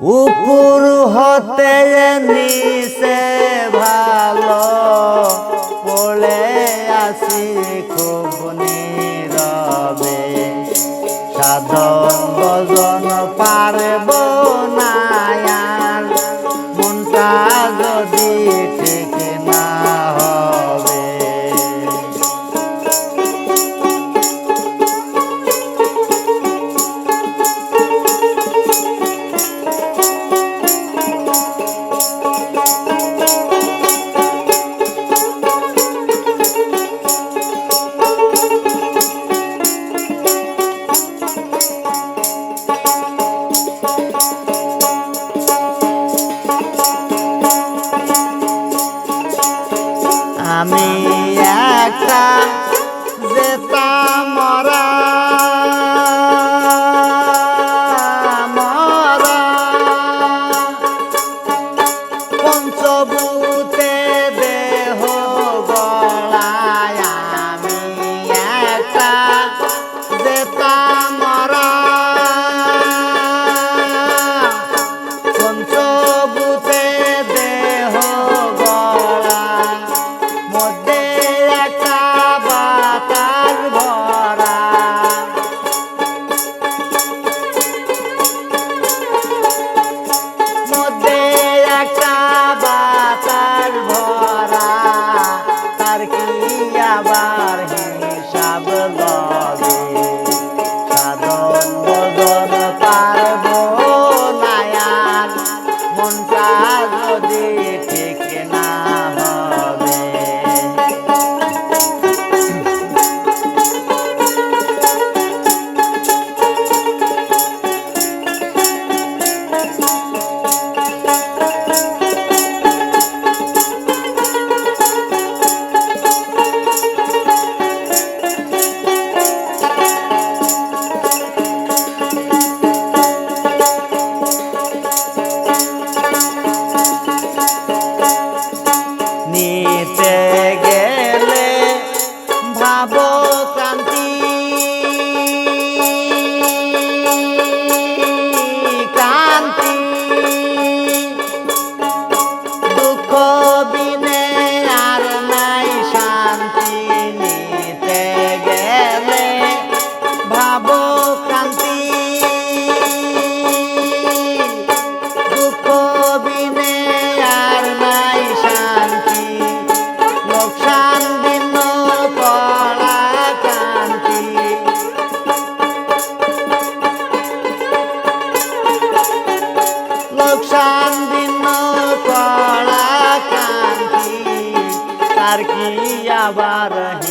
উপর হতে নিছে ভালো পড়ে আসি খুব নীরবে। সাধন ভজন পারব रहे